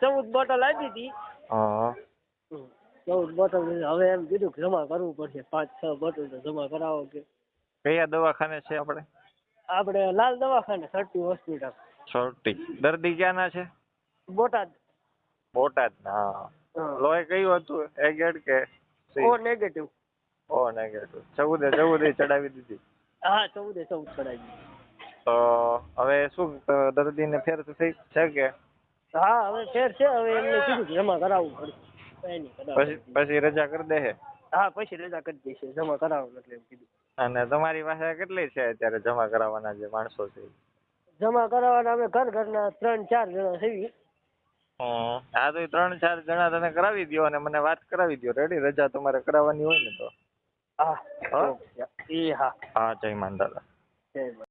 ચૌદ બોટલ આપી હતી. ચૌદ બોટલ હવે એમ કીધું કે જમા કરવું પડશે. પાંચ છ બોટલ તો જમા કરાવો કે. કયા દવાખાને છે આપણે? આપણે લાલ દવાખાને સરટી હોસ્પિટલ. સરટી. દર્દી ક્યાંના છે? બોટાદ. બોટાદ ના લોહી કયું હતું? એ ગેડ કે? ઓ નેગેટિવ ઓ નેગેટિવ ચૌદે ચૌદે ચડાવી દીધી. હા ચૌદે ચૌદ કરાવી તો હવે શું દર્દીને ફેર થઈ છે કે? હા હવે ફેર છે હવે એમને કીધું કે જમા કરાવવું પડશે પછી પછી રજા કરી દે હા? પછી રજા કરી દેશે જમા કરાવવાનું એટલે એમ કીધું. અને તમારી પાસે કેટલી છે અત્યારે જમા કરાવવાના જે માણસો છે? જમા કરાવવાના અમે ઘર ઘરના ત્રણ ચાર જણા હમ. હા તો એ ત્રણ ચાર જણા તને કરાવી દ્યો અને મને વાત કરાવી દો રેડી રજા તમારે કરાવવાની હોય ને તો? હા હા? એ હા. હા જય માન દાદા જય.